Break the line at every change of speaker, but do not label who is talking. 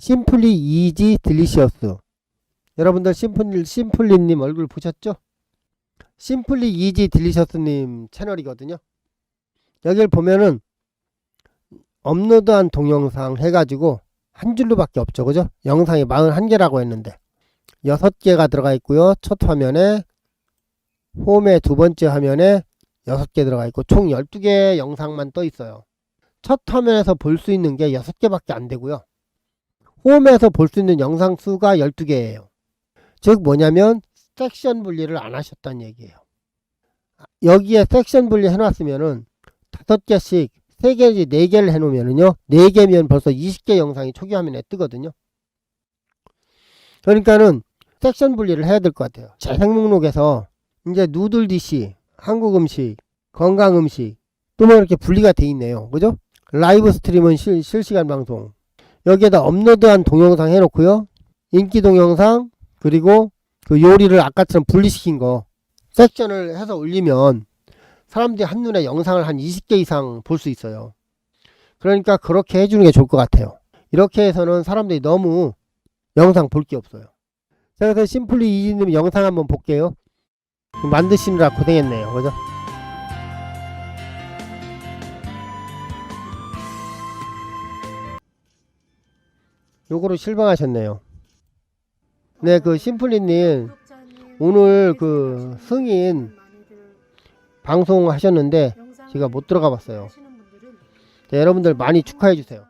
심플리 이지 딜리시어스. 여러분들 심플리, 심플리님 얼굴 보셨죠? 심플리 이지 딜리셔스님 채널이거든요. 여기를 보면은 업로드한 동영상 해가지고 한 줄로밖에 없죠. 그죠? 영상이 41개라고 했는데 6개가 들어가 있고요. 첫 화면에 홈의 두 번째 화면에 6개 들어가 있고 총 12개의 영상만 떠 있어요. 첫 화면에서 볼 수 있는 게 6개밖에 안 되고요. 홈에서 볼 수 있는 영상 수가 12개예요. 즉 뭐냐면 섹션 분리를 안 하셨다는 얘기예요. 여기에 섹션 분리 해놨으면은 다섯 개씩 세 개지 네 개를 해놓으면은요 네 개면 벌써 20개 영상이 초기 화면에 뜨거든요. 그러니까는 섹션 분리를 해야 될 것 같아요. 재생 목록에서 이제 누들 디시, 한국 음식, 건강 음식 또 뭐 이렇게 분리가 돼 있네요. 그죠? 라이브 스트림은 실, 실시간 방송. 여기에다 업로드한 동영상 해놓고요. 인기 동영상 그리고 그 요리를 아까처럼 분리시킨 거 섹션을 해서 올리면 사람들이 한눈에 영상을 한 20개 이상 볼 수 있어요. 그러니까 그렇게 해주는 게 좋을 것 같아요. 이렇게 해서는 사람들이 너무 영상 볼 게 없어요. 자, 그래서 심플리 이지님 영상 한번 볼게요. 만드시느라 고생했네요. 그죠? 요거로 실망하셨네요. 네, 그 심플리님 오늘 그 승인 방송 하셨는데 제가 못 들어가 봤어요. 네, 여러분들 많이 축하해 주세요.